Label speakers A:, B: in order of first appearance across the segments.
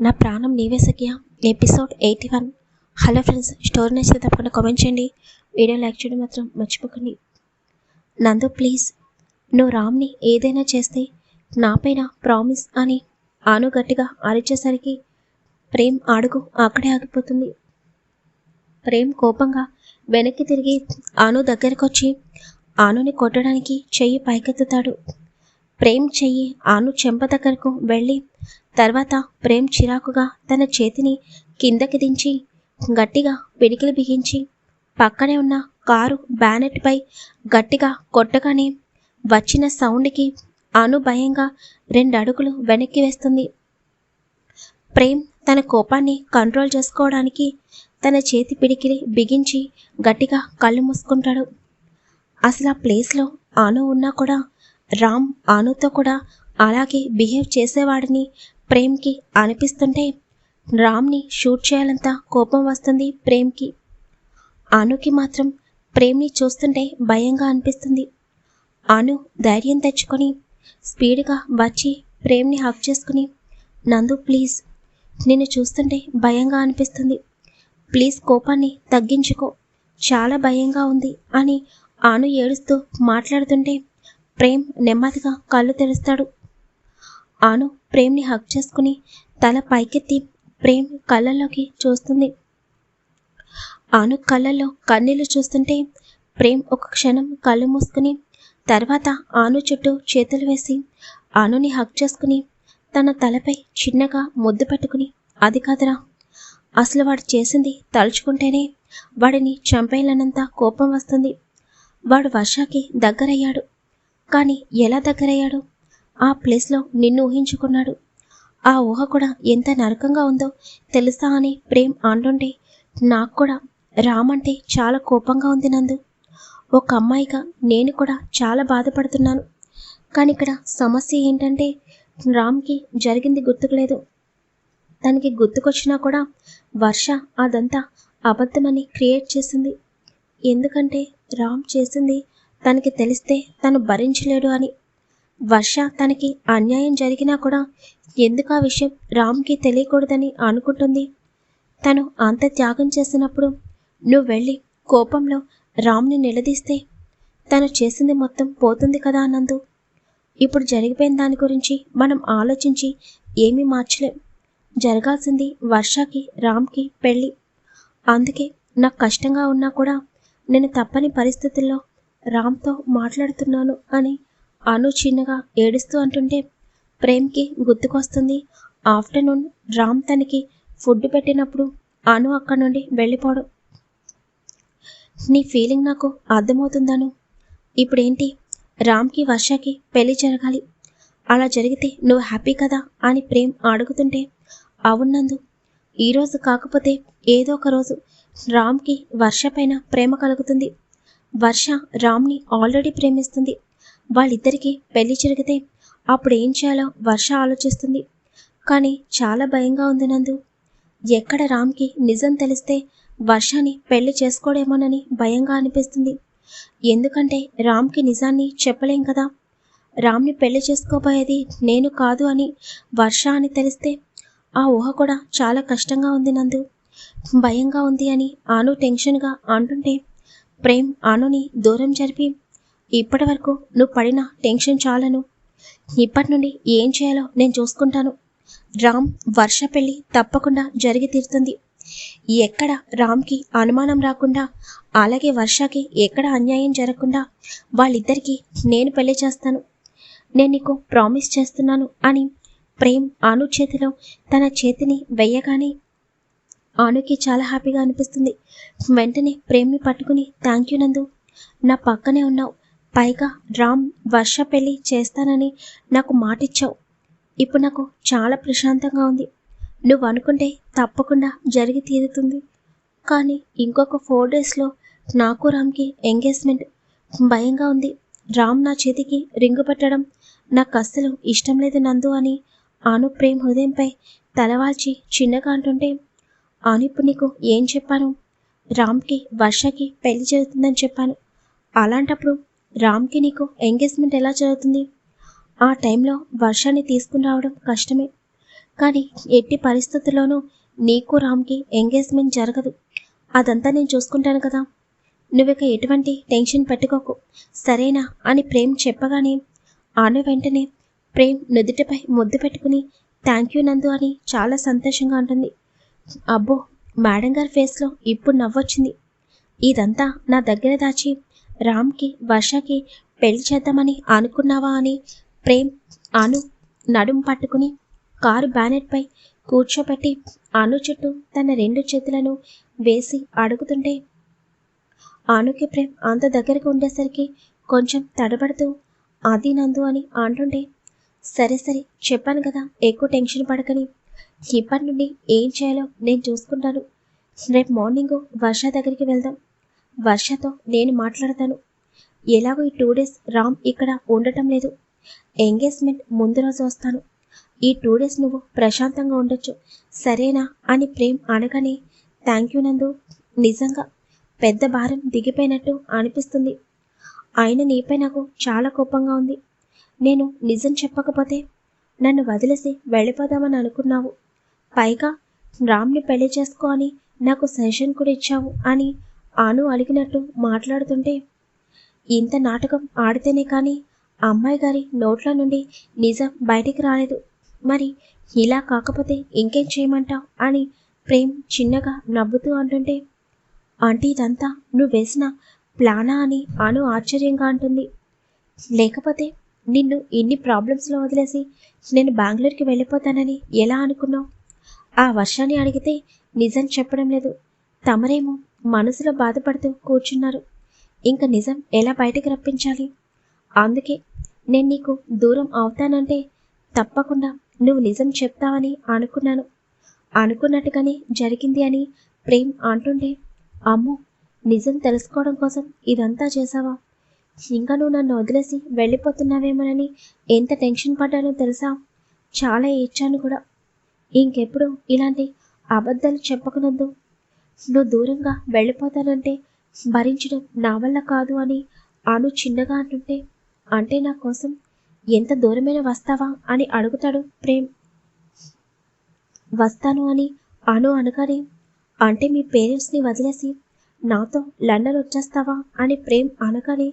A: నా ప్రాణం నీవే సఖ్య. Episode eighty one. Hello friends story నచ్చితే తప్పకుండా కామెంట్ చేయండి. వీడియో లైక్ చేయడం మాత్రం మర్చిపోకండి. నందు ప్లీజ్ నువ్వు రామ్ని ఏదైనా చేస్తే నాపైన ప్రామిస్ అని ఆను గట్టిగా అరిచేసరికి ప్రేమ్ ఆడుకు అక్కడే ఆగిపోతుంది. ప్రేమ్ కోపంగా వెనక్కి తిరిగి ఆను దగ్గరకు వచ్చి ఆనుని కొట్టడానికి చెయ్యి పైకెత్తుతాడు. ప్రేమ్ చెయ్యి ఆను చెంప దగ్గరకు వెళ్ళి తర్వాత ప్రేమ్ చిరాకుగా తన చేతిని కిందకి దించి గట్టిగా పిడికిలి బిగించి పక్కనే ఉన్న కారు బ్యానెట్పై గట్టిగా కొట్టగానే వచ్చిన సౌండ్కి అను భయంగా రెండు అడుగులు వెనక్కి వేస్తుంది. ప్రేమ్ తన కోపాన్ని కంట్రోల్ చేసుకోవడానికి తన చేతి పిడికిలి బిగించి గట్టిగా కళ్ళు మూసుకుంటాడు. అసలు ఆ ప్లేస్లో ఆను ఉన్నా కూడా రామ్ ఆనుతో కూడా అలాగే బిహేవ్ చేసేవాడిని ప్రేమ్కి అనిపిస్తుంటే రామ్ని షూట్ చేయాలంత కోపం వస్తుంది ప్రేమ్కి. అనుకి మాత్రం ప్రేమ్ని చూస్తుంటే భయంగా అనిపిస్తుంది. అను ధైర్యం తెచ్చుకొని స్పీడ్గా వచ్చి ప్రేమ్ని హక్ చేసుకుని నందు ప్లీజ్ నిన్ను చూస్తుంటే భయంగా అనిపిస్తుంది. ప్లీజ్ కోపాన్ని తగ్గించుకో చాలా భయంగా ఉంది అని అను ఏడుస్తూ మాట్లాడుతుంటే ప్రేమ్ నెమ్మదిగా కళ్ళు తెరుస్తాడు. ఆను ప్రేమ్ని హక్ చేసుకుని తల పైకెత్తి ప్రేమ్ కళ్ళల్లోకి చూస్తుంది. ఆను కళ్ళల్లో కన్నీళ్ళు చూస్తుంటే ప్రేమ్ ఒక క్షణం కళ్ళు మూసుకుని తర్వాత ఆను చుట్టూ చేతులు వేసి ఆనుని హక్ చేసుకుని తన తలపై చిన్నగా ముద్దు పెట్టుకుని అది కాదురా అసలు వాడు చేసింది తలుచుకుంటేనే వాడిని చంపేయాలన్నంత కోపం వస్తుంది. వాడు వర్షాకి దగ్గరయ్యాడు. కానీ ఎలా దగ్గరయ్యాడు? ఆ ప్లేస్లో నిన్ను ఊహించుకున్నాడు. ఆ ఊహ కూడా ఎంత నరకంగా ఉందో తెలుసా అని ప్రేమ్ అంటుంటే నాకు కూడా రామ్ అంటే చాలా కోపంగా ఉంది నందు. ఒక అమ్మాయిగా నేను కూడా చాలా బాధపడుతున్నాను. కానీ ఇక్కడ సమస్య ఏంటంటే రామ్కి జరిగింది గుర్తుకులేదు. తనకి గుర్తుకొచ్చినా కూడా వర్ష అదంతా అబద్ధమని క్రియేట్ చేసింది. ఎందుకంటే రామ్ చేసింది తనకి తెలిస్తే తను భరించలేడు అని. వర్ష తనకి అన్యాయం జరిగినా కూడా ఎందుకు ఆ విషయం రామ్కి తెలియకూడదని అనుకుంటుంది? తను అంత త్యాగం చేసినప్పుడు నువ్వు వెళ్ళి కోపంలో రామ్ని నిలదీస్తే తను చేసింది మొత్తం పోతుంది కదా అన్నందు ఇప్పుడు జరిగిపోయిన దాని గురించి మనం ఆలోచించి ఏమీ మార్చలేం. జరగాల్సింది వర్షకి రామ్కి పెళ్ళి. అందుకే నాకు కష్టంగా ఉన్నా కూడా నేను తప్పని పరిస్థితుల్లో రామ్తో మాట్లాడుతున్నాను అని అను చిన్నగా ఏడుస్తూ అంటుంటే ప్రేమ్కి గుర్తుకొస్తుంది. ఆఫ్టర్నూన్ రామ్ తనకి ఫుడ్ పెట్టినప్పుడు అను అక్కడి నుండి వెళ్ళిపోవడం నీ ఫీలింగ్ నాకు అర్థమవుతుందను. ఇప్పుడేంటి? రామ్కి వర్షకి పెళ్ళి జరగాలి. అలా జరిగితే నువ్వు హ్యాపీ కదా అని ప్రేమ్ అడుగుతుంటే అవునందు ఈరోజు కాకపోతే ఏదో ఒక రోజు రామ్కి వర్ష పైన ప్రేమ కలుగుతుంది. వర్ష రామ్ని ఆల్రెడీ ప్రేమిస్తుంది. వాళ్ళిద్దరికీ పెళ్ళి జరిగితే అప్పుడు ఏం చేయాలో వర్ష ఆలోచిస్తుంది. కానీ చాలా భయంగా ఉంది నందు. ఎక్కడ రామ్కి నిజం తెలిస్తే వర్షాని పెళ్ళి చేసుకోడేమోనని భయంగా అనిపిస్తుంది. ఎందుకంటే రామ్కి నిజాన్ని చెప్పలేం కదా. రామ్ని పెళ్ళి చేసుకోబోయేది నేను కాదు అని వర్ష అని తెలిస్తే ఆ ఊహ కూడా చాలా కష్టంగా ఉంది నందు. భయంగా ఉంది అని ఆను టెన్షన్గా అంటుంటే ప్రేమ్ ఆనుని దూరం జరిపి ఇప్పటి వరకు నువ్వు పడిన టెన్షన్ చాలను. ఇప్పటి నుండి ఏం చేయాలో నేను చూసుకుంటాను. రామ్ వర్ష పెళ్ళి తప్పకుండా జరిగి తీరుతుంది. ఎక్కడ రామ్కి అనుమానం రాకుండా అలాగే వర్షకి ఎక్కడ అన్యాయం జరగకుండా వాళ్ళిద్దరికీ నేను పెళ్ళి చేస్తాను. నేను నీకు ప్రామిస్ చేస్తున్నాను అని ప్రేమ్ అను చేతిలో తన చేతిని వెయ్యగానే ఆనుకి చాలా హ్యాపీగా అనిపిస్తుంది. వెంటనే ప్రేమ్ని పట్టుకుని థ్యాంక్ యూ నందు నా పక్కనే ఉన్నావు. పైగా రామ్ వర్ష పెళ్ళి చేస్తానని నాకు మాటిచ్చావు. ఇప్పుడు నాకు చాలా ప్రశాంతంగా ఉంది. నువ్వు అనుకుంటే తప్పకుండా జరిగి తీరుతుంది. కానీ ఇంకొక ఫోర్ డేస్లో నాకు రామ్కి ఎంగేజ్మెంట్ భయంగా ఉంది. రామ్ నా చేతికి రింగు పెట్టడం నాకు అస్సలు ఇష్టం లేదు నందు అని అను ప్రేమ్ హృదయంపై తలవాల్చి చిన్నగా అంటుంటే ఆను ఇప్పుడు నీకు ఏం చెప్పాను? రామ్కి వర్షకి పెళ్ళి జరుగుతుందని చెప్పాను. అలాంటప్పుడు రామ్కి నీకు ఎంగేజ్మెంట్ ఎలా జరుగుతుంది? ఆ టైంలో వర్షాన్ని తీసుకుని రావడం కష్టమే. కానీ ఎట్టి పరిస్థితుల్లోనూ నీకు రామ్కి ఎంగేజ్మెంట్ జరగదు. అదంతా నేను చూసుకుంటాను కదా. నువ్విక ఎటువంటి టెన్షన్ పెట్టుకోకు. సరేనా అని ప్రేమ్ చెప్పగానే ఆమె వెంటనే ప్రేమ్ నుదుటిపై ముద్దు పెట్టుకుని థ్యాంక్ యూ నందు అని చాలా సంతోషంగా ఉంటుంది అబ్బో మేడం గారి ఫేస్లో ఇప్పుడు నవ్వొచ్చింది. ఇదంతా నా దగ్గర దాచి రామ్కి వర్షకి పెళ్ళి చేద్దామని అనుకున్నావా అని ప్రేమ్ అను నడుం పట్టుకుని కారు బ్యానెట్పై కూర్చోబెట్టి అను చుట్టూ తన రెండు చేతులను వేసి అడుగుతుంటే ఆనుకి ప్రేమ్ అంత దగ్గరకు ఉండేసరికి కొంచెం తడబడుతూ అది నందు అని అంటుండే సరే సరే చెప్పాను కదా ఎక్కువ టెన్షన్ పడకని. ఇప్పటి నుండి ఏం చేయాలో నేను చూసుకుంటాను. రేపు మార్నింగ్ వర్ష దగ్గరికి వెళ్దాం. వర్షతో నేను మాట్లాడతాను. ఎలాగో ఈ టూ డేస్ రామ్ ఇక్కడ ఉండటం లేదు. ఎంగేజ్మెంట్ ముందు రోజు వస్తాను. ఈ టూ డేస్ నువ్వు ప్రశాంతంగా ఉండొచ్చు. సరేనా అని ప్రేమ్ అనగానే థ్యాంక్ యూ నందు. నిజంగా పెద్ద భారం దిగిపోయినట్టు అనిపిస్తుంది. ఆయన నీపై నాకు చాలా కోపంగా ఉంది. నేను నిజం చెప్పకపోతే నన్ను వదిలేసి వెళ్ళిపోదామని అనుకున్నావు. పైగా రామ్ని పెళ్ళి చేసుకో అని నాకు సజెషన్ కూడా ఇచ్చావు అని ఆను అడిగినట్టు మాట్లాడుతుంటే ఇంత నాటకం ఆడితేనే కానీ అమ్మాయి గారి నోట్ల నుండి నిజం బయటికి రాలేదు. మరి ఇలా కాకపోతే ఇంకేం చేయమంటావు? అని ప్రేమ్ చిన్నగా నవ్వుతూ అంటుంటే ఆంటీ ఇదంతా నువ్వు వేసిన ప్లానా అని అను ఆశ్చర్యంగా అంటుంది. లేకపోతే నిన్ను ఇన్ని ప్రాబ్లమ్స్లో వదిలేసి నేను బెంగళూరుకి వెళ్ళిపోతానని ఎలా అనుకున్నావు? ఆ వర్షాన్ని అడిగితే నిజం చెప్పడం లేదు. తమరేమో మనసులో బాధపడుతూ కూర్చున్నారు. ఇంకా నిజం ఎలా బయటకు రప్పించాలి? అందుకే నేను నీకు దూరం అవుతానంటే తప్పకుండా నువ్వు నిజం చెప్తావని అనుకున్నాను. అనుకున్నట్టుగానే జరిగింది అని ప్రేమ్ అంటుండే అమ్మో నిజం తెలుసుకోవడం కోసం ఇదంతా చేసావా ఇంకా నువ్వు నన్ను వదిలేసి వెళ్ళిపోతున్నావేమోనని ఎంత టెన్షన్ పడ్డానో తెలుసా? చాలా ఏడ్చాను కూడా. ఇంకెప్పుడు ఇలాంటి అబద్ధాలు చెప్పకనొద్దు. నువ్వు దూరంగా వెళ్ళిపోతానంటే భరించడం నా వల్ల కాదు అని అను చిన్నగా అంటుంటే అంటే నా కోసం ఎంత దూరమైన వస్తావా అని అడుగుతాడు ప్రేమ్. వస్తాను అని అను అనగానే అంటే మీ పేరెంట్స్ని వదిలేసి నాతో లండన్ వచ్చేస్తావా అని ప్రేమ్ అనగానే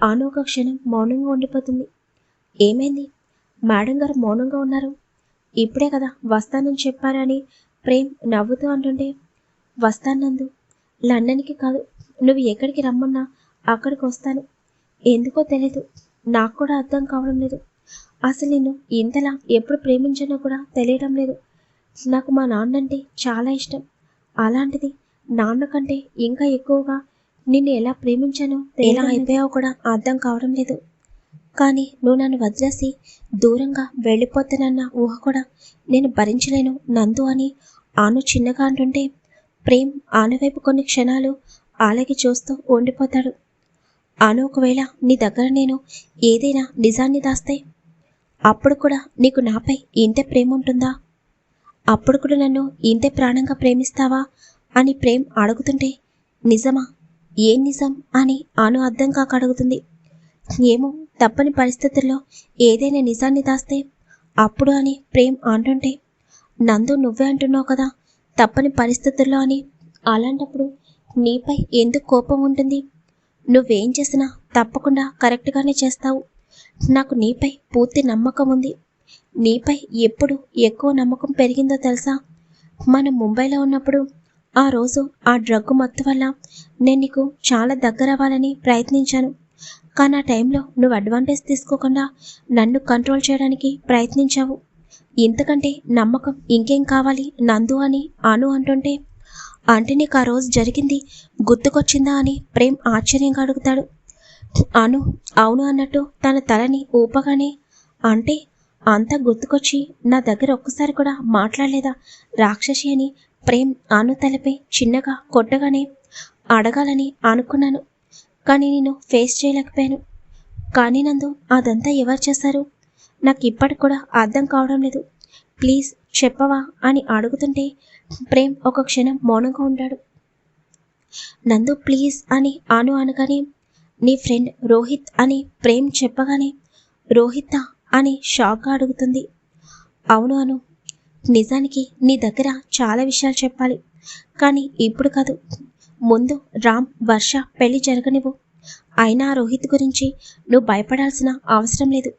A: అను ఒక క్షణం మౌనంగా ఉండిపోతుంది. ఏమైంది? మేడం గారు మౌనంగా ఉన్నారు. ఇప్పుడే కదా వస్తానని చెప్పారని ప్రేమ్ నవ్వుతూ అంటుంటే వస్తానందు లండన్కి కాదు నువ్వు ఎక్కడికి రమ్మన్నా అక్కడికి వస్తాను. ఎందుకో తెలీదు నాకు కూడా అర్థం కావడం లేదు. అసలు నేను ఇంతలా ఎప్పుడు ప్రేమించానో కూడా తెలియడం లేదు. నాకు మా నాన్న అంటే చాలా ఇష్టం. అలాంటిది నాన్న కంటే ఇంకా ఎక్కువగా నిన్ను ఎలా ప్రేమించానో ఎలా అయిపోయావో కూడా అర్థం కావడం లేదు. కానీ నువ్వు నన్ను వదిలేసి దూరంగా వెళ్ళిపోతానన్న ఊహ కూడా నేను భరించలేను నందు అని ఆను చిన్నగా అంటుంటే ప్రేమ్ ఆనవైపు కొన్ని క్షణాలు ఆలగి చూస్తూ ఉండిపోతాడు. ఆను ఒకవేళ నీ దగ్గర నేను ఏదైనా నిజాన్ని దాస్తే అప్పుడు కూడా నీకు నాపై ఇంతే ప్రేమ ఉంటుందా? అప్పుడు కూడా నన్ను ఇంతే ప్రాణంగా ప్రేమిస్తావా? అని ప్రేమ్ అడుగుతుంటే నిజమా? ఏం నిజం అని ఆను అర్థం కాక అడుగుతుంది. ఏమో తప్పని పరిస్థితుల్లో ఏదైనా నిజాన్ని దాస్తే అప్పుడు అని ప్రేమ్ అంటుంటే నందు నువ్వే అంటున్నావు కదా తప్పని పరిస్థితుల్లో అని అలాంటప్పుడు నీపై ఎందుకు కోపం ఉంటుంది? నువ్వేం చేసినా తప్పకుండా కరెక్ట్గానే చేస్తావు. నాకు నీపై పూర్తి నమ్మకం ఉంది. నీపై ఎప్పుడు ఎక్కువ నమ్మకం పెరిగిందో తెలుసా? మనం ముంబైలో ఉన్నప్పుడు ఆ రోజు ఆ డ్రగ్ మత్తు వల్ల నేను నీకు చాలా దగ్గర అవ్వాలని ప్రయత్నించాను. కానీ ఆ టైంలో నువ్వు అడ్వాంటేజ్ తీసుకోకుండా నన్ను కంట్రోల్ చేయడానికి ప్రయత్నించావు. ఇంతకంటే నమ్మకం ఇంకేం కావాలి? నందు అని అను అంటుంటే అంటే నీకు ఆ రోజు జరిగింది గుర్తుకొచ్చిందా అని ప్రేమ్ ఆశ్చర్యంగా అడుగుతాడు. అను అవును అన్నట్టు తన తలని ఊపగానే అంటే అంతా గుర్తుకొచ్చి నా దగ్గర ఒక్కసారి కూడా మాట్లాడలేదా రాక్షసి అని ప్రేమ్ అను తలపై చిన్నగా కొట్టగానే అడగాలని అనుకున్నాను. కానీ నేను ఫేస్ చేయలేకపోయాను. కానీ నందు అదంతా ఎవరు చేశారు? నాకు ఇప్పటికి కూడా అర్థం కావడం లేదు. ప్లీజ్ చెప్పవా అని అడుగుతుంటే ప్రేమ్ ఒక క్షణం మౌనంగా ఉంటాడు నందు ప్లీజ్ అని అను అనగానే నీ ఫ్రెండ్ రోహిత్ అని ప్రేమ్ చెప్పగానే రోహిత అని షాక్గా అడుగుతుంది. అవును అను నిజానికి నీ దగ్గర చాలా విషయాలు చెప్పాలి. కానీ ఇప్పుడు కాదు. ముందు రామ్ వర్ష పెళ్ళి జరగనివ్వు. అయినా రోహిత్ గురించి నువ్వు భయపడాల్సిన అవసరం లేదు.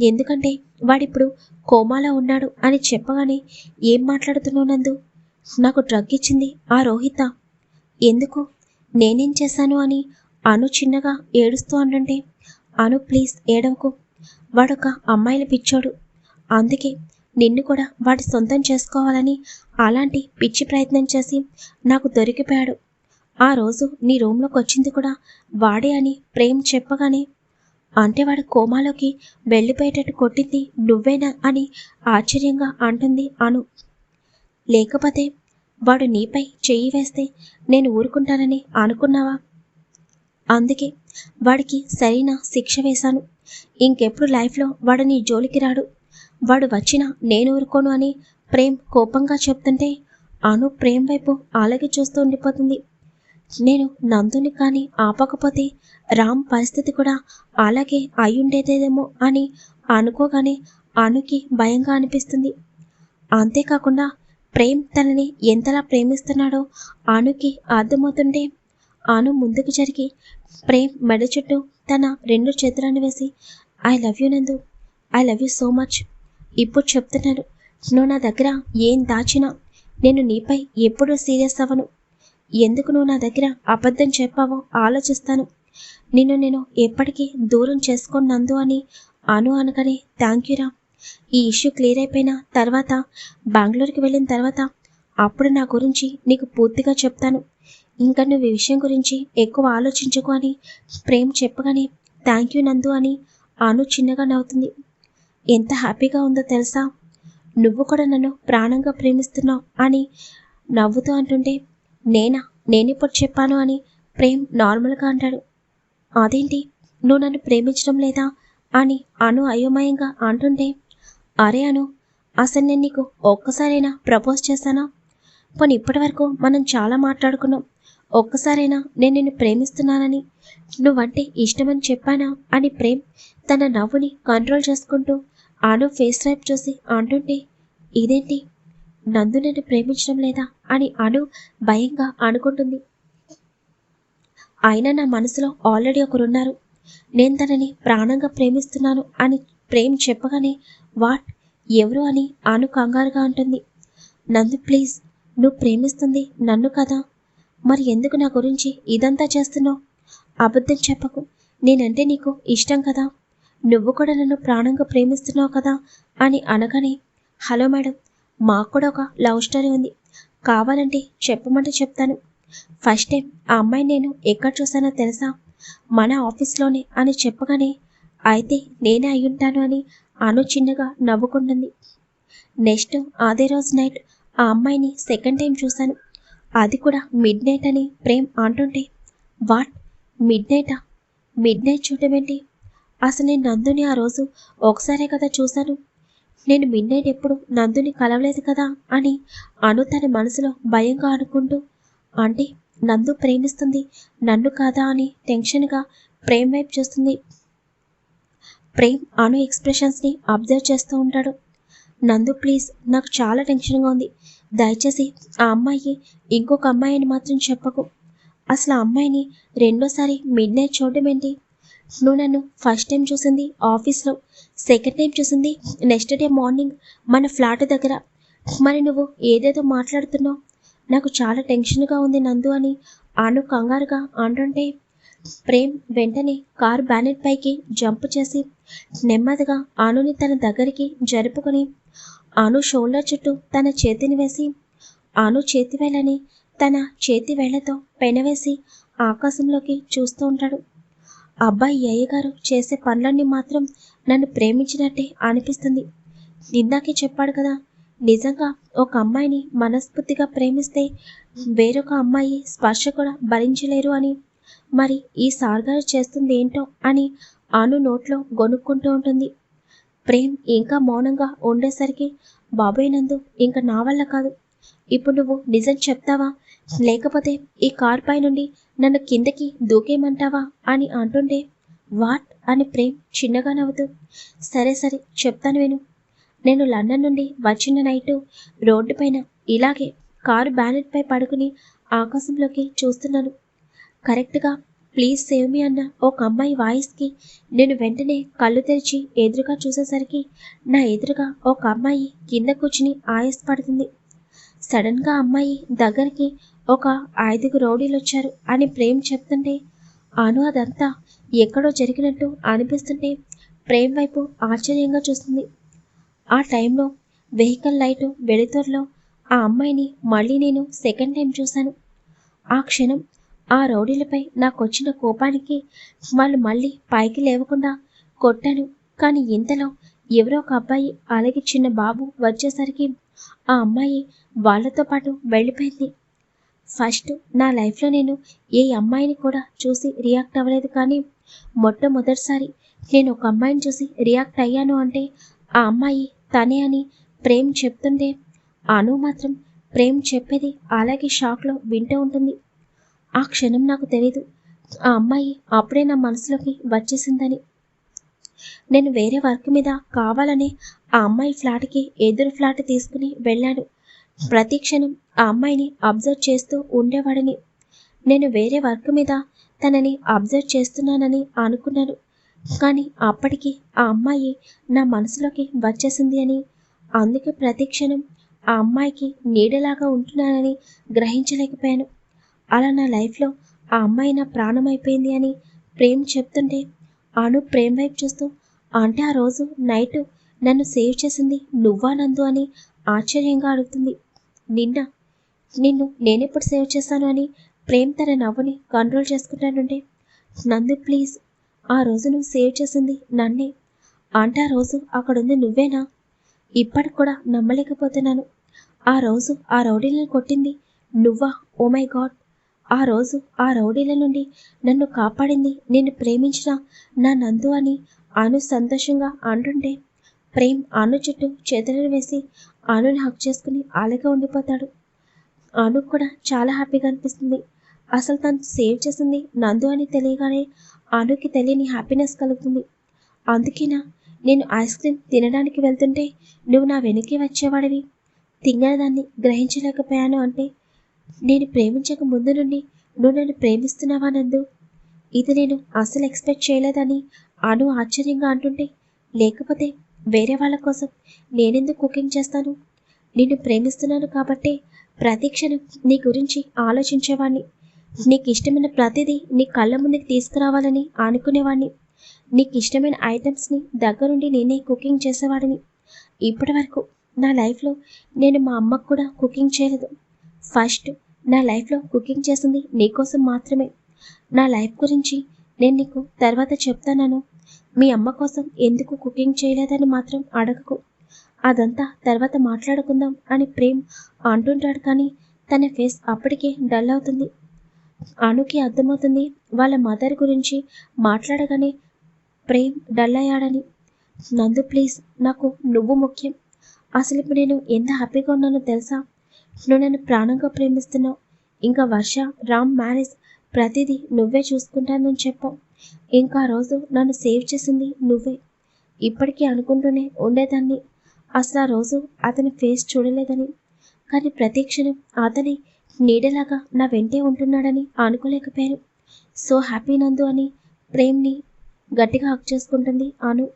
A: ఎందుకంటే వాడిప్పుడు కోమాలో ఉన్నాడు అని చెప్పగానే ఏం మాట్లాడుతున్నావు నందు? నాకు డ్రగ్ ఇచ్చింది ఆ రోహిత. ఎందుకు? నేనేం చేశాను అని అను చిన్నగా ఏడుస్తూ అంటుంటే అను ప్లీజ్ ఏడవకు. వాడొక అమ్మాయిల పిచ్చోడు. అందుకే నిన్ను కూడా వాడి సొంతం చేసుకోవాలని అలాంటి పిచ్చి ప్రయత్నం చేసి నాకు దొరికిపోయాడు. ఆ రోజు నీ రూమ్లోకి వచ్చింది కూడా వాడే అని ప్రేమ్ చెప్పగానే అంటే వాడు కోమాలోకి వెళ్ళిపోయేటట్టు కొట్టింది నువ్వేనా అని ఆశ్చర్యంగా అంటుంది అను. లేకపోతే వాడు నీపై చెయ్యి వేస్తే నేను ఊరుకుంటానని అనుకున్నావా? అందుకే వాడికి సరైన శిక్ష వేశాను. ఇంకెప్పుడు లైఫ్లో వాడు నీ జోలికి రాడు. వాడు వచ్చినా నేను ఊరుకోను అని ప్రేమ్ కోపంగా చెప్తుంటే అను ప్రేమ్ వైపు అలాగే చూస్తూ ఉండిపోతుంది. నేను నందుని కానీ ఆపకపోతే రామ్ పరిస్థితి కూడా అలాగే అయ్యుండేదేమో అని అనుకోగానే అనుకి భయంగా అనిపిస్తుంది. అంతేకాకుండా ప్రేమ్ తనని ఎంతలా ప్రేమిస్తున్నాడో అనుకి అర్థమవుతుంటే అను ముందుకు జరిగి ప్రేమ్ మెడ చుట్టూ తన రెండు చేతులను వేసి I love you Nandu I love you so much. ఇప్పుడు చెప్తున్నాను నువ్వు నా దగ్గర ఏం దాచినా నేను నీపై ఎప్పుడూ సీరియస్ అవ్వను. ఎందుకు నువ్వు నా దగ్గర అబద్ధం చెప్పావో ఆలోచిస్తాను. నిన్ను నేను ఎప్పటికీ దూరం చేసుకున్నందు అని అను అనగానే థ్యాంక్ యూ రా. ఈ ఇష్యూ క్లియర్ అయిపోయిన తర్వాత బెంగళూరుకి వెళ్ళిన తర్వాత అప్పుడు నా గురించి నీకు పూర్తిగా చెప్తాను. ఇంకా నువ్వు ఈ విషయం గురించి ఎక్కువ ఆలోచించకు అని ప్రేమ్ చెప్పగానే థ్యాంక్ యూ నందు అని అను చిన్నగా నవ్వుతుంది. ఎంత హ్యాపీగా ఉందో తెలుసా? నువ్వు కూడా నన్ను ప్రాణంగా ప్రేమిస్తున్నావు అని నవ్వుతూ అంటుంటే నేనా? నేనిప్పుడు చెప్పాను అని ప్రేమ్ నార్మల్గా అంటాడు. అదేంటి? నువ్వు నన్ను ప్రేమించడం లేదా? అని అను అయోమయంగా అంటుంటే అరే అను అసలు నేను నీకు ఒక్కసారైనా ప్రపోజ్ చేశానా? పోనీ ఇప్పటి వరకు మనం చాలా మాట్లాడుకున్నాం. ఒక్కసారైనా నేను నిన్ను ప్రేమిస్తున్నానని నువ్వంటే ఇష్టమని చెప్పానా? అని ప్రేమ్ తన నవ్వుని కంట్రోల్ చేసుకుంటూ అను ఫేస్ వైపు చూసి అంటుంటే ఇదేంటి? నందు నన్ను ప్రేమించడం లేదా? అని అను భయంగా అనుకుంటుంది. అయినా నా మనసులో ఆల్రెడీ ఒకరున్నారు. నేను తనని ప్రాణంగా ప్రేమిస్తున్నాను అని ప్రేమ్ చెప్పగానే వాట్? ఎవరు అని అను కంగారుగా అంటుంది. నందు ప్లీజ్ నువ్వు ప్రేమిస్తుంది నన్ను కదా? మరి ఎందుకు నా గురించి ఇదంతా చేస్తున్నావు? అబద్ధం చెప్పకు. నేనంటే నీకు ఇష్టం కదా? నువ్వు కూడా నన్ను ప్రాణంగా ప్రేమిస్తున్నావు కదా? అని అనగానే హలో మేడం మాకు కూడా ఒక లవ్ స్టోరీ ఉంది. కావాలంటే చెప్పమంటే చెప్తాను. ఫస్ట్ టైం ఆ అమ్మాయిని నేను ఎక్కడ చూసానో తెలుసా? మన ఆఫీస్లోనే అని చెప్పగానే అయితే నేనే అయ్యుంటాను అని అను చిన్నగా నవ్వుకుంటుంది. నెక్స్ట్ అదే రోజు నైట్ ఆ అమ్మాయిని సెకండ్ టైం చూశాను. అది కూడా మిడ్ నైట్ అని ప్రేమ్ అంటుంటే వాట్? మిడ్ నైటా? మిడ్ నైట్ చూడమేంటి ఏంటి? అసలు నేను నందుని ఆ రోజు ఒకసారే కదా చూశాను. నేను మిడ్ నైట్ ఎప్పుడు నందుని కలవలేదు కదా అని అను తన మనసులో భయంగా అనుకుంటూ అంటే నందు ప్రేమిస్తుంది నన్ను కాదా అని టెన్షన్గా ప్రేమ్ వైపు చూస్తుంది. ప్రేమ్ అను ఎక్స్ప్రెషన్స్ని అబ్జర్వ్ చేస్తూ ఉంటాడు. నందు ప్లీజ్ నాకు చాలా టెన్షన్గా ఉంది. దయచేసి ఆ అమ్మాయి ఇంకొక అమ్మాయిని మాత్రం చెప్పకు. అసలు ఆ అమ్మాయిని రెండోసారి మిడ్ నైట్ చూడడం ఏంటి? నువ్వు నన్ను ఫస్ట్ టైం చూసింది ఆఫీస్లో. సెకండ్ టైం చూసింది. నెక్స్ట్ డే మార్నింగ్ మన ఫ్లాట్ దగ్గర మరి నువ్వు ఏదేదో మాట్లాడుతున్నావు? నాకు చాలా టెన్షన్గా ఉంది నందు అని అను కంగారుగా అంటుంటే ప్రేమ్ వెంటనే కారు బ్యానెట్ పైకి జంప్ చేసి నెమ్మదిగా అనుని తన దగ్గరికి జరుపుకొని అను షోల్డర్ చుట్టూ తన చేతిని వేసి అను చేతి వేళ్ళని తన చేతి వేళ్ళతో పెనవేసి ఆకాశంలోకి చూస్తూ ఉంటాడు. అబ్బాయి అయ్యగారు చేసే పనులన్నీ మాత్రం నన్ను ప్రేమించినట్టే అనిపిస్తుంది. ఇందాకే చెప్పాడు కదా. నిజంగా ఒక అమ్మాయిని మనస్ఫూర్తిగా ప్రేమిస్తే వేరొక అమ్మాయి స్పర్శ కూడా భరించలేరు అని. మరి ఈ సార్గారు చేస్తుంది ఏంటో అని అను నోట్లో గొనుక్కుంటూ ఉంటుంది. ప్రేమ్ ఇంకా మౌనంగా ఉండేసరికి బాబోయ్ నందు ఇంకా నా వల్ల కాదు. ఇప్పుడు నువ్వు నిజం చెప్తావా? లేకపోతే ఈ కార్ పై నుండి నన్ను కిందకి దూకేయమంటావా అని అంటుండే వాట్? అని ప్రేమ్ చిన్నగా నవ్వుతూ సరే సరే చెప్తాను విను. నేను లండన్ నుండి వచ్చిన నైటు రోడ్డు పైన ఇలాగే కారు బ్యానెట్పై పడుకుని ఆకాశంలోకి చూస్తున్నాను. కరెక్ట్గా ప్లీజ్ సేవ్ మీ అన్న ఒక అమ్మాయి వాయిస్కి నేను వెంటనే కళ్ళు తెరిచి ఎదురుగా చూసేసరికి నా ఎదురుగా ఒక అమ్మాయి కింద కూర్చుని ఆయాసపడుతుంది. సడన్గా అమ్మాయి దగ్గరికి ఒక ఐదుగురు రౌడీలు వచ్చారు అని ప్రేమ్ చెప్తుంటే అను అదంతా ఎక్కడో జరిగినట్టు అనిపిస్తుంటే ప్రేమ్ వైపు ఆశ్చర్యంగా చూస్తుంది. ఆ టైంలో వెహికల్ లైటు వెలుతురులో ఆ అమ్మాయిని మళ్ళీ నేను సెకండ్ టైం చూశాను. ఆ క్షణం ఆ రౌడీలపై నాకు వచ్చిన కోపానికి వాళ్ళు మళ్ళీ పైకి లేవకుండా కొట్టాను. కానీ ఇంతలో ఎవరో ఒక అబ్బాయి అలాగే చిన్న బాబు వచ్చేసరికి ఆ అమ్మాయి వాళ్ళతో పాటు వెళ్ళిపోయింది. ఫస్ట్ నా లైఫ్లో నేను ఏ అమ్మాయిని కూడా చూసి రియాక్ట్ అవ్వలేదు కానీ మొట్టమొదటిసారి నేను ఒక అమ్మాయిని చూసి రియాక్ట్ అయ్యాను అంటే ఆ అమ్మాయి తనే అని ప్రేమ్ చెప్తుంటే అను మాత్రం ప్రేమ్ చెప్పేది అలాగే షాక్లో వింటూ ఉంటుంది. ఆ క్షణం నాకు తెలీదు. ఆ అమ్మాయి అప్పుడే నా మనసులోకి వచ్చేసిందని. నేను వేరే వర్క్ మీద కావాలని ఆ అమ్మాయి ఫ్లాట్కి ఎదురు ఫ్లాట్ తీసుకుని వెళ్ళాను. ప్రతి క్షణం ఆ అమ్మాయిని అబ్జర్వ్ చేస్తూ ఉండేవాడిని. నేను వేరే వర్క్ మీద తనని అబ్జర్వ్ చేస్తున్నానని అనుకున్నాను. కానీ అప్పటికి ఆ అమ్మాయి నా మనసులోకి వచ్చేసింది అని. అందుకే ప్రతి క్షణం ఆ అమ్మాయికి నీడలాగా ఉంటున్నానని గ్రహించలేకపోయాను. అలా నా లైఫ్లో ఆ అమ్మాయి నా ప్రాణం అయిపోయింది అని ప్రేమ్ చెప్తుంటే అను ప్రేమ్ వైపు చూస్తూ అంటే ఆ రోజు నైట్ నన్ను సేవ్ చేసింది నువ్వా నందు? అని ఆశ్చర్యంగా అడుగుతుంది. నిన్న నిన్ను నేనెప్పుడు సేవ్ చేశాను అని ప్రేమ్ తన నవ్వుని కంట్రోల్ చేసుకుంటానుండే నందు ప్లీజ్ ఆ రోజు నువ్వు సేవ్ చేసింది నన్నే. అంటే ఆ రోజు అక్కడుంది నువ్వేనా? ఇప్పటికి కూడా నమ్మలేకపోతున్నాను. ఆ రోజు ఆ రౌడీలను కొట్టింది నువ్వా? ఓ మై గాడ్ ఆ రోజు ఆ రౌడీల నుండి నన్ను కాపాడింది నేను ప్రేమించిన నా నందు అని అను సంతోషంగా అంటుంటే ప్రేమ్ అను చుట్టూ చేతులను వేసి అనుని హక్ చేసుకుని అలాగే ఉండిపోతాడు. అను కూడా చాలా హ్యాపీగా అనిపిస్తుంది. అసలు తను సేవ్ చేసింది నందు అని తెలియగానే అనుకి తెలియని హ్యాపీనెస్ కలుగుతుంది. అందుకేనా నేను ఐస్ క్రీమ్ తినడానికి వెళ్తుంటే నువ్వు నా వెనకే వచ్చేవాడివి. తిన్నదాన్ని గ్రహించలేకపోయాను అంటే నేను ప్రేమించక ముందు నుండి నువ్వు నన్ను ప్రేమిస్తున్నావా నందు? ఇది నేను అసలు ఎక్స్పెక్ట్ చేయలేదని అను ఆశ్చర్యంగా అంటుంటే లేకపోతే వేరే వాళ్ళ కోసం నేనెందుకు కుకింగ్ చేస్తాను? నిన్ను ప్రేమిస్తున్నాను కాబట్టే ప్రతి క్షణం నీ గురించి ఆలోచించేవాడిని నీకు ఇష్టమైన ప్రతిదీ నీ కళ్ళ ముందుకు తీసుకురావాలని అనుకునేవాడిని నీకు ఇష్టమైన ఐటమ్స్ని దగ్గరుండి నేనే కుకింగ్ చేసేవాడిని. ఇప్పటి వరకు నా లైఫ్లో నేను మా అమ్మకు కూడా కుకింగ్ చేయలేదు. ఫస్ట్ నా లైఫ్లో కుకింగ్ చేసింది నీకోసం మాత్రమే. నా లైఫ్ గురించి నేను నీకు తర్వాత చెప్తానను. మీ అమ్మ కోసం ఎందుకు కుకింగ్ చేయలేదని మాత్రం అడగకు. అదంతా తర్వాత మాట్లాడుకుందాం అని ప్రేమ్ అంటుంటాడు కానీ తన ఫేస్ అప్పటికే డల్ అవుతుంది. అనుకి అర్థమవుతుంది వాళ్ళ మదర్ గురించి మాట్లాడగానే ప్రేమ్ డల్ అయ్యాడని. నందు ప్లీజ్ నాకు నువ్వు ముఖ్యం. అసలు ఇప్పుడు నేను ఎంత హ్యాపీగా ఉన్నానో తెలుసా? నువ్వు నన్ను ప్రాణంగా ప్రేమిస్తున్నావు. ఇంకా వర్ష రామ్ మ్యారేజ్ ప్రతిదీ నువ్వే చూసుకుంటానని చెప్పావు. ఇంకా ఆ రోజు నన్ను సేవ్ చేసింది నువ్వే. ఇప్పటికీ అనుకుంటూనే ఉండేదాన్ని. అసలు ఆ రోజు అతని ఫేస్ చూడలేదని. కానీ ప్రతి క్షణం అతని నీడలాగా నా వెంటే ఉంటున్నాడని అనుకోలేకపోయాను. సో హ్యాపీ నందు అని ప్రేమ్ని గట్టిగా హక్ చేసుకుంటుంది అను.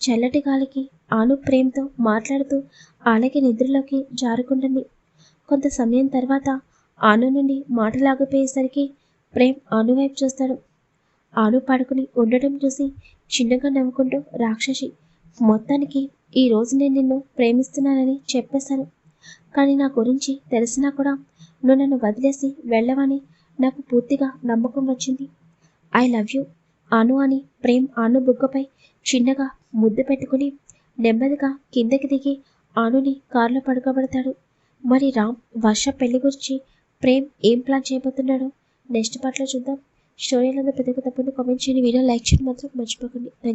A: చల్లటి గాలికి అను ప్రేమ్తో మాట్లాడుతూ అలాగే నిద్రలోకి జారుకుంటుంది. కొంత సమయం తర్వాత అను నుండి మాటలాగిపోయేసరికి ప్రేమ్ అను వైపు చూస్తాడు. అను పడుకుని ఉండటం చూసి చిన్నగా నవ్వుకుంటూ రాక్షసి మొత్తానికి ఈ రోజు నేను నిన్ను ప్రేమిస్తున్నానని చెప్పేశాను. కానీ నా గురించి తెలిసినా కూడా నువ్వు నన్ను వదిలేసి వెళ్ళవని నాకు పూర్తిగా నమ్మకం వచ్చింది. I love you. అను అని ప్రేమ్ అను బుగ్గపై చిన్నగా ముద్దు పెట్టుకుని నెమ్మదిగా కిందకి దిగి అనుని కారులో పడుకోబడతాడు. మరి రామ్ వర్ష పెళ్ళి గురించి ప్రేమ్ ఏం ప్లాన్ చేయబోతున్నాడో? నెక్స్ట్ పార్ట్లో చూద్దాం. స్టోరీలో ప్రతి పెద్ద తప్పని కామెంట్ చేయండి. వీడియో లైక్ చేయడం. మాత్రం మర్చిపోకండి. థ్యాంక్